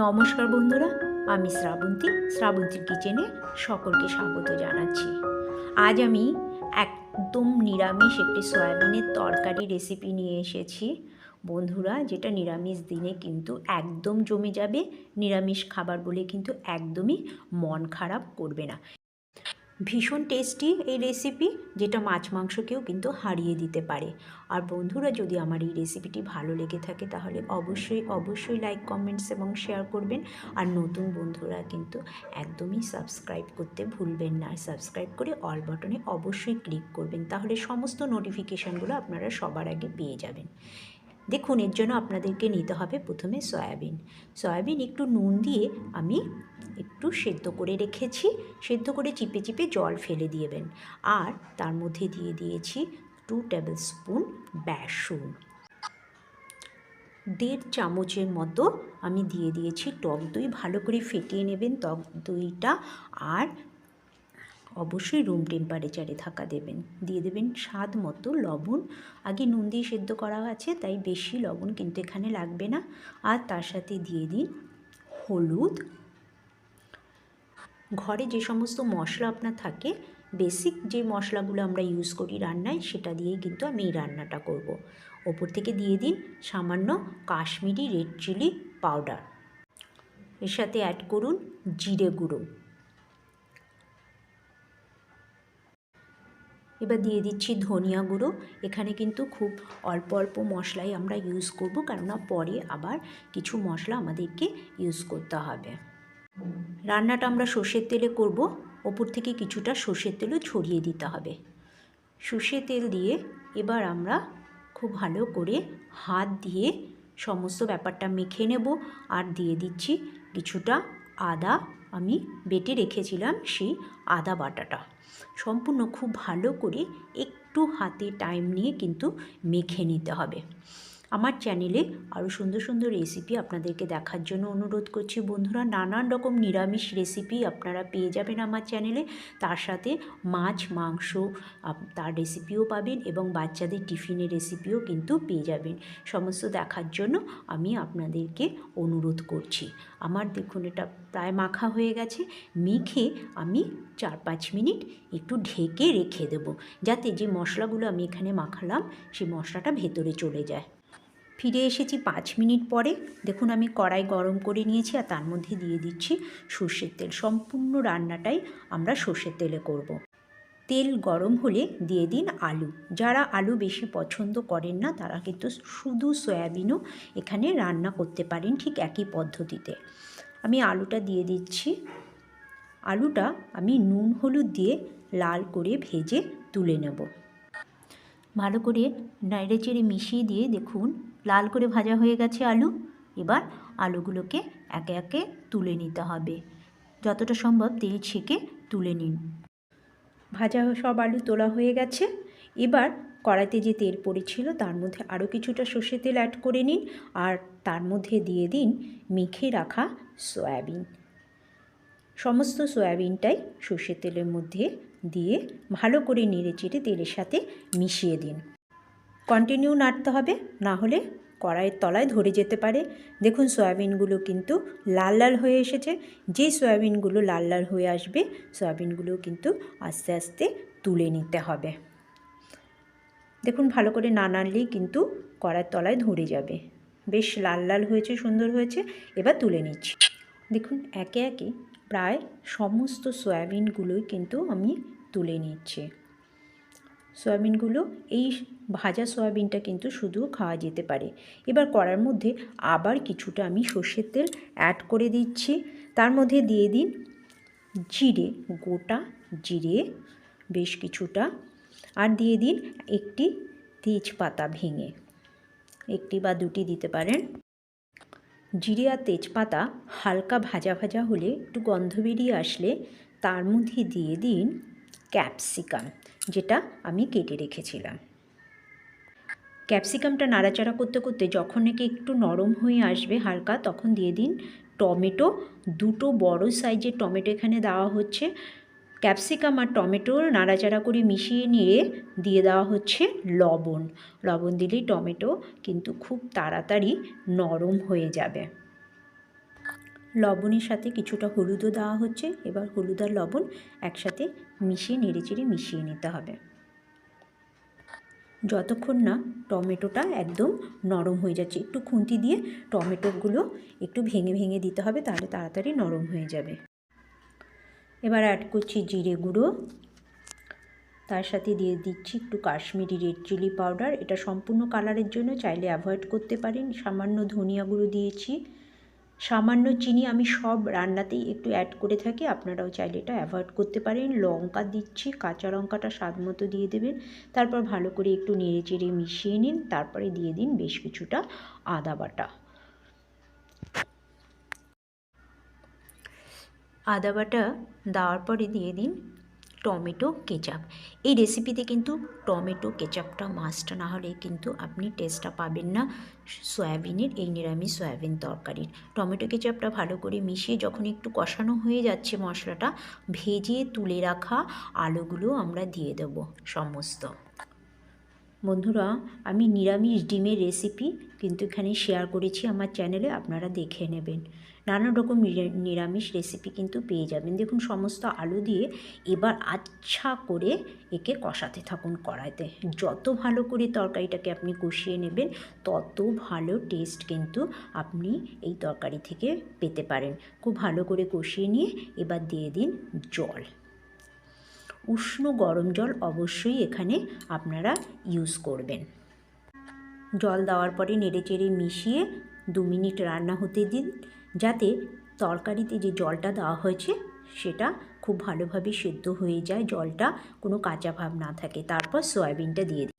নমস্কার বন্ধুরা, আমি শ্রাবন্তী, শ্রাবন্তীর কিচেনে সকলকে স্বাগত জানাচ্ছি। আজ আমি একদম নিরামিষ একটি সয়াবিনের তরকারি রেসিপি নিয়ে এসেছি। বন্ধুরা, যেটা নিরামিষ দিনে কিন্তু একদম জমে যাবে। নিরামিষ খাবার বলে কিন্তু একদমই মন খারাপ করবে না। ভীষণ টেস্টি এই রেসিপি যেটা মাছ মাংসকেও কিন্তু হারিয়ে দিতে পারে। আর বন্ধুরা, যদি আমার এই রেসিপিটি ভালো লেগে থাকে, তাহলে অবশ্যই অবশ্যই লাইক কমেন্টস এবং শেয়ার করবেন। আর নতুন বন্ধুরা কিন্তু একদমই সাবস্ক্রাইব করতে ভুলবেন না। সাবস্ক্রাইব করে অল বাটনে অবশ্যই ক্লিক করবেন, তাহলে সমস্ত নোটিফিকেশানগুলো আপনারা সবার আগে পেয়ে যাবেন। দেখুন, এর জন্য আপনাদেরকে নিতে হবে প্রথমে সয়াবিন। সয়াবিন একটু নুন দিয়ে আমি একটু সেদ্ধ করে রেখেছি। সেদ্ধ করে চিপে চিপে জল ফেলে দিয়েবেন আর তার মধ্যে দিয়ে দিয়েছি টু টেবিল স্পুন বেসন। দেড় চামচের মতো আমি দিয়ে দিয়েছি টক দই। ভালো করে ফেটিয়ে নেবেন টক দইটা। আর অবশ্যই রুম টেম্পারেচারে থাকা দেবেন। দিয়ে দেবেন স্বাদ মতো লবণ। আগে নুন দিয়ে সেদ্ধ করা আছে, তাই বেশি লবণ কিন্তু এখানে লাগবে না। আর তার সাথে দিয়ে দিন হলুদ ঘরে যে সমস্ত মশলা আপনার থাকে বেসিক যে মশলাগুলো আমরা ইউজ করি রান্নায়, সেটা দিয়েই কিন্তু আমি এই রান্নাটা করব। ওপর থেকে দিয়ে দিন সামান্য কাশ্মীরি রেড চিলি পাউডার এর সাথে অ্যাড করুন জিরে গুঁড়ো। এবার দিয়ে দিচ্ছি ধনিয়া গুঁড়ো। এখানে কিন্তু খুব অল্প অল্প মশলাই আমরা ইউজ করব, কেননা পরে আবার কিছু মশলা আমাদেরকে ইউজ করতে হবে। রান্নাটা আমরা সর্ষের তেলে করব। ওপর থেকে কিছুটা সর্ষের তেলও ছড়িয়ে দিতে হবে। সর্ষের তেল দিয়ে এবার আমরা খুব ভালো করে হাত দিয়ে সমস্ত ব্যাপারটা মেখে নেব। আর দিয়ে দিচ্ছি কিছুটা আদা। আমি বেটে রেখেছিলাম সেই আদা বাটাটা। সম্পূর্ণ খুব ভালো করে একটু হাতে টাইম নিয়ে কিন্তু মেখে নিতে হবে। আমার চ্যানেলে আরও সুন্দর সুন্দর রেসিপি আপনাদেরকে দেখার জন্য অনুরোধ করছি। বন্ধুরা, নানান রকম নিরামিষ রেসিপি আপনারা পেয়ে যাবেন আমার চ্যানেলে। তার সাথে মাছ, মাংস তার রেসিপিও পাবেন এবং বাচ্চাদের টিফিনের রেসিপিও কিন্তু পেয়ে যাবেন। সমস্ত দেখার জন্য আমি আপনাদেরকে অনুরোধ করছি। আমার দেখুন, এটা প্রায় মাখা হয়ে গেছে। মেখে আমি চার পাঁচ মিনিট একটু ঢেকে রেখে দেব, যাতে যে মশলাগুলো আমি এখানে মাখালাম, সেই মশলাটা ভেতরে চলে যায়। ফিরে এসেছি পাঁচ মিনিট পরে। দেখুন আমি কড়াই গরম করে নিয়েছি আর তার মধ্যে দিয়ে দিচ্ছি সর্ষের তেল। সম্পূর্ণ রান্নাটাই আমরা সর্ষের তেলে করব। তেল গরম হলে দিয়ে দিন আলু। যারা আলু বেশি পছন্দ করেন না, তারা কিন্তু শুধু সয়াবিনও এখানে রান্না করতে পারেন ঠিক একই পদ্ধতিতে। আমি আলুটা দিয়ে দিচ্ছি। আলুটা আমি নুন, হলুদ দিয়ে লাল করে ভেজে তুলে নেব। ভালো করে নাইড়ে চেড়ে মিশিয়ে দিয়ে দেখুন, লাল করে ভাজা হয়ে গেছে আলু। এবার আলুগুলোকে একে একে তুলে নিতে হবে। যতটা সম্ভব তেল ছেঁকে তুলে নিন। ভাজা সব আলু তোলা হয়ে গেছে। এবার কড়াইতে যে তেল পড়েছিল তার মধ্যে আরও কিছুটা সর্ষে তেল অ্যাড করে নিন আর তার মধ্যে দিয়ে দিন মেখে রাখা সয়াবিন। সমস্ত সয়াবিনটাই সর্ষের তেলের মধ্যে দিয়ে ভালো করে নেড়ে চেড়ে তেলের সাথে মিশিয়ে দিন। কন্টিনিউ নাড়তে হবে, না হলে কড়াইয়ের তলায় ধরে যেতে পারে। দেখুন, সয়াবিনগুলো কিন্তু লাল লাল হয়ে এসেছে। যে সয়াবিনগুলো লাল লাল হয়ে আসবে, সয়াবিনগুলো কিন্তু আস্তে আস্তে তুলে নিতে হবে। দেখুন, ভালো করে না নাড়লেই কিন্তু কড়াইয়ের তলায় ধরে যাবে। বেশ লাল লাল হয়েছে, সুন্দর হয়েছে, এবার তুলে নিচ্ছি। দেখুন, একে একে প্রায় সমস্ত সয়াবিনগুলোই কিন্তু আমি তুলে নিচ্ছি। সয়াবিনগুলো, এই ভাজা সয়াবিনটা কিন্তু শুধু খাওয়া যেতে পারে। এবার কড়ার মধ্যে আবার কিছুটা আমি সর্ষের তেল অ্যাড করে দিচ্ছি। তার মধ্যে দিয়ে দিন জিরে, গোটা জিরে বেশ কিছুটা। আর দিয়ে দিন একটি তেজপাতা ভেঙে। একটি বা দুটি দিতে পারেন। জিরে আর তেজপাতা হালকা ভাজা ভাজা হলে একটু গন্ধ বেরিয়ে আসলে তার মধ্যে দিয়ে দিন ক্যাপসিকাম, যেটা আমি কেটে রেখেছিলাম। ক্যাপসিকামটা নাড়াচাড়া করতে করতে যখন নাকি একটু নরম হয়ে আসবে হালকা, তখন দিয়ে দিন টমেটো। দুটো বড় সাইজের টমেটো এখানে দেওয়া হচ্ছে। ক্যাপসিকাম আর টমেটো নাড়াচাড়া করে মিশিয়ে নিয়ে দিয়ে দেওয়া হচ্ছে লবণ। লবণ দিলেই টমেটো কিন্তু খুব তাড়াতাড়ি নরম হয়ে যাবে। লবণের সাথে কিছুটা হলুদও দেওয়া হচ্ছে। এবার হলুদ আর লবণ একসাথে মিশিয়ে, নেড়েচেড়ে মিশিয়ে নিতে হবে। যতক্ষণ না টমেটোটা একদম নরম হয়ে যাচ্ছে, একটু খুন্তি দিয়ে টমেটোগুলো একটু ভেঙে ভেঙে দিতে হবে, তাহলে তাড়াতাড়ি নরম হয়ে যাবে। এবার অ্যাড করছি জিরে গুঁড়ো। তার সাথে দিয়ে দিচ্ছি একটু কাশ্মীরি রেড চিলি পাউডার এটা সম্পূর্ণ কালারের জন্য চাইলে অ্যাভয়েড করতে পারেন। সামান্য ধনিয়া গুঁড়ো দিয়েছি। সামান্য চিনি আমি সব রান্নাতেই একটু অ্যাড করে থাকি। আপনারাও চাইলে এটা অ্যাভয়েড করতে পারেন। লঙ্কা দিচ্ছি, কাঁচা লঙ্কাটা স্বাদ মতো দিয়ে দেবেন। তারপর ভালো করে একটু নেড়ে চেড়ে মিশিয়ে নিন। তারপরে দিয়ে দিন বেশ কিছুটা আদা বাটা। আদা বাটা দেওয়ার পরে দিয়ে দিন টমেটো কেচাপ। এই রেসিপিতে কিন্তু টমেটো কেচাপটা মাস্ট না হলে কিন্তু আপনি টেস্টটা পাবেন না সয়াবিনের, এই নিরামিষ সয়াবিন তরকারির। টমেটো কেচাপটা ভালো করে মিশিয়ে যখন একটু কষানো হয়ে যাচ্ছে মশলাটা, ভেজে তুলে রাখা আলুগুলো আমরা দিয়ে দেব সমস্ত। বন্ধুরা, আমি নিরামিষ ডিমের রেসিপি কিন্তু এখানে শেয়ার করেছি আমার চ্যানেলে আপনারা দেখে নেবেন। নানান রকম নিরামিষ রেসিপি কিন্তু পেয়ে যাবেন। দেখুন, সমস্ত আলু দিয়ে এবার আচ্ছা করে একে কষাতে থাকুন কড়াইতে। যত ভালো করে তরকারিটাকে আপনি কষিয়ে নেবেন, তত ভালো টেস্ট কিন্তু আপনি এই তরকারি থেকে পেতে পারেন। খুব ভালো করে কষিয়ে নিয়ে এবার দিয়ে দিন জল। উষ্ণ গরম জল অবশ্যই এখানে আপনারা ইউজ করবেন। জল দেওয়ার পরে নেড়েচেড়ে মিশিয়ে দু মিনিট রান্না হতে দিন, যাতে তরকারিতে যে জলটা দেওয়া হয়েছে সেটা খুব ভালোভাবে সেদ্ধ হয়ে যায়, জলটা কোনো কাঁচা ভাব না থাকে। তারপর সয়াবিনটা দিয়ে দিই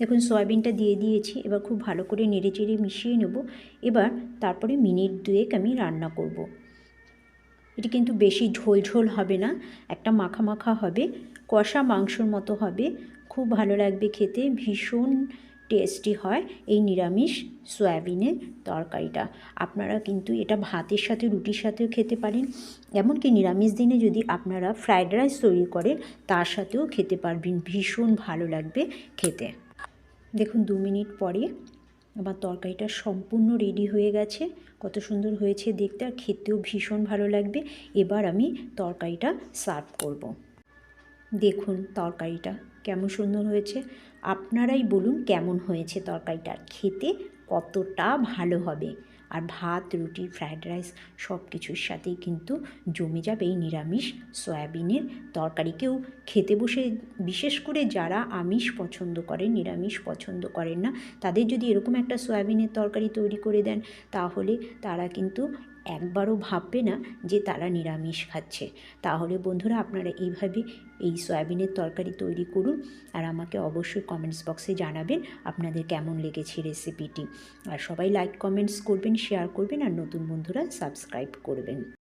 দেখুন, সয়াবিনটা দিয়ে দিয়েছি, এবার খুব ভালো করে নেড়েচেড়ে মিশিয়ে নেব। এবার তারপরে মিনিট দুয়েক আমি রান্না করব। এটি কিন্তু বেশি ঝোল ঝোল হবে না, একটা মাখা মাখা হবে, কষা মাংসর মতো হবে, খুব ভালো লাগবে খেতে, ভীষণ টেস্টি হয় এই নিরামিষ সয়াবিনের তরকারিটা। আপনারা কিন্তু এটা ভাতের সাথে, রুটির সাথেও খেতে পারেন, এমনকি নিরামিষ দিনে যদি আপনারা ফ্রায়েড রাইস তৈরি করেন, তার সাথেও খেতে পারবেন, ভীষণ ভালো লাগবে খেতে। দেখুন দু মিনিট পরে আমার তরকারিটা সম্পূর্ণ রেডি হয়ে গেছে। কত সুন্দর হয়েছে দেখতে আর খেতেও ভীষণ ভালো লাগবে। এবার আমি তরকারিটা সার্ভ করব। দেখুন তরকারিটা কেমন সুন্দর হয়েছে। আপনারাই বলুন কেমন হয়েছে তরকারিটা। খেতে কতটা ভালো হবে। আর ভাত, রুটি ফ্রায়েড রাইস সব কিছুর সাথেই কিন্তু জমে যাবে এই নিরামিষ সয়াবিনের তরকারি কেউ খেতে বসে বিশেষ করে যারা আমিষ পছন্দ করে, নিরামিষ পছন্দ করেন না, তাদের যদি এরকম একটা সয়াবিনের তরকারি তৈরি করে দেন, তাহলে তারা কিন্তু একবারও ভাববে না যে তারা নিরামিষ খাচ্ছে। তাহলে বন্ধুরা, আপনারা এইভাবে এই সয়াবিনের তরকারি তৈরি করুন আর আমাকে অবশ্যই কমেন্টস বক্সে জানাবেন আপনাদের কেমন লেগেছে রেসিপিটি আর সবাই লাইক কমেন্টস করবেন শেয়ার করবেন আর নতুন বন্ধুরা সাবস্ক্রাইব করবেন।